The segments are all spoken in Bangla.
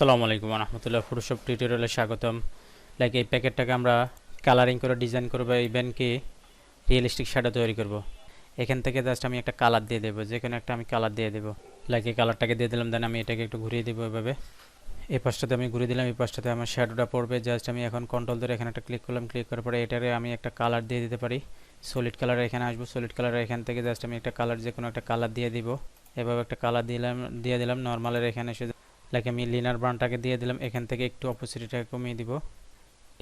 আসসালামু আলাইকুম রহমতুল্লাহ ফটোশপ টিউটোরিয়ালে স্বাগতম। লাইক এই প্যাকেটটাকে আমরা কালারিং করে ডিজাইন করব ইভেন কি রিয়েলিস্টিক শ্যাডো তৈরি করব। এখান থেকে জাস্ট আমি একটা কালার দিয়ে দেবো, যে কোনো একটা আমি কালার দিয়ে দেবো। লাইক এই কালারটাকে দিয়ে দিলাম দেন আমি এটাকে একটু ঘুরিয়ে দেবো এভাবে। এই পাশটাতে আমি ঘুরিয়ে দিলাম, এই পাশটাতে আমার শ্যাডোটা পড়বে জাস্ট আমি এখন কন্ট্রোল ধরে এখানে একটা ক্লিক করলাম ক্লিক করার পরে এটারে আমি একটা কালার দিয়ে দিতে পারি। সলিড কালার এখানে আসব সলিড কালার এখান থেকে জাস্ট আমি একটা কালার যে কোনো একটা কালার দিয়ে দিব। এভাবে একটা কালার দিলাম, দিয়ে দিলাম নর্মালের এখানে এসে লাইক আমি লিনার ব্রাউনটাকে দিয়ে দিলাম, এখান থেকে একটু অপোসিটিটাকে কমিয়ে দিব।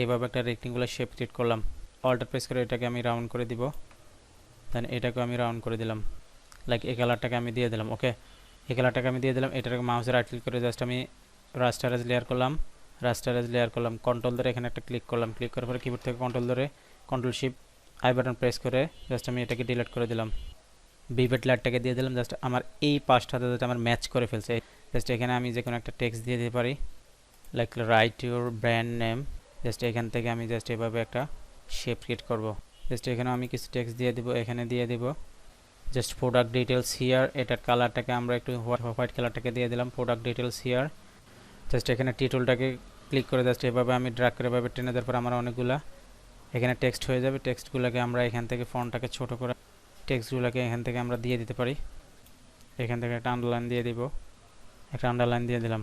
এভাবে একটা রেক্টেঙ্গুলার শেপ ক্রিয়েট করলাম। অল্টার প্রেস করে এটাকে আমি রাউন্ড করে দিব। দেন এটাকে আমি রাউন্ড করে দিলাম। লাইক এই কালারটাকে আমি দিয়ে দিলাম ওকে এই কালারটাকে আমি দিয়ে দিলাম এটাকে মাউসে রাইট করে জাস্ট আমি রাস্টারাইজ লেয়ার করলাম। রাস্টারাইজ লেয়ার করলাম কন্ট্রোল ধরে এখানে একটা ক্লিক করলাম। ক্লিক করার পরে কিবোর্ড থেকে কন্ট্রোল ধরে control shift I button press করে জাস্ট আমি এটাকে ডিলিট করে দিলাম। বিভেট লাইটটাকে দিয়ে দিলাম জাস্ট আমার এই পাঁচটাতে যাতে আমার ম্যাচ করে ফেলছে। জাস্ট এখানে আমি যে কোনো একটা টেক্সট দিয়ে দিতে পারি। Like write your brand name just এখান থেকে আমি জাস্ট এভাবে একটা শেপ ক্রিয়েট করব। জাস্ট এখানে আমি কিছু টেক্সট দিয়ে দিব, এখানে দিয়ে দিব। জাস্ট প্রোডাক্ট ডিটেলস হিয়ার এটার কালারটাকে আমরা একটু হোয়াইট কালারটাকে দিয়ে দিলাম প্রোডাক্ট ডিটেলস হিয়ার জাস্ট এখানে টিটলটাকে ক্লিক করে জাস্ট এভাবে আমি ড্রাগ করে এভাবে টেনে দেওয়ার পর আমার অনেকগুলা এখানে টেক্সট হয়ে যাবে। টেক্সটগুলোকে আমরা এখান থেকে ফন্টটাকে ছোট করে টেক্সটগুলোকে এখান থেকে আমরা দিয়ে দিতে পারি। এখান থেকে একটা আন্ডারলাইন দিয়ে দিব। একটা আন্ডারলাইন দিয়ে দিলাম।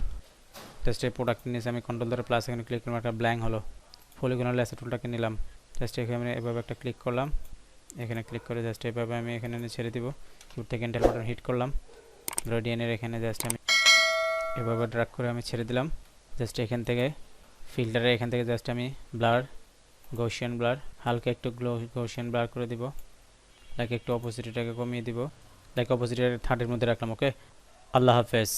জাস্ট এই প্রোডাক্ট নিয়েছে আমি কন্ট্রোল ধরে প্লাস এখানে ক্লিক করলাম, একটা ব্ল্যাঙ্ক হলো। পলিগোনাল লেসা টুলটাকে নিলাম। জাস্ট এখানে এভাবে একটা ক্লিক করলাম। এখানে ক্লিক করে জাস্ট এভাবে আমি এখানে ছেড়ে দিব। কিবোর্ড থেকে এন্টার বাটন হিট করলাম। রেডিয়ানের এখানে জাস্ট আমি এভাবে ড্রাগ করে আমি ছেড়ে দিলাম। জাস্ট এখান থেকে ফিল্টারে এখান থেকে জাস্ট আমি ব্লার গৌশিয়ান ব্লার হালকা একটু গ্লো গৌশিয়ান ব্লার করে দিব। লাইক একটু অপোজিটটাকে কমিয়ে দিব। লাইক অপোজিটের থার্ডের মধ্যে রাখলাম ওকে আল্লাহ হাফেজ।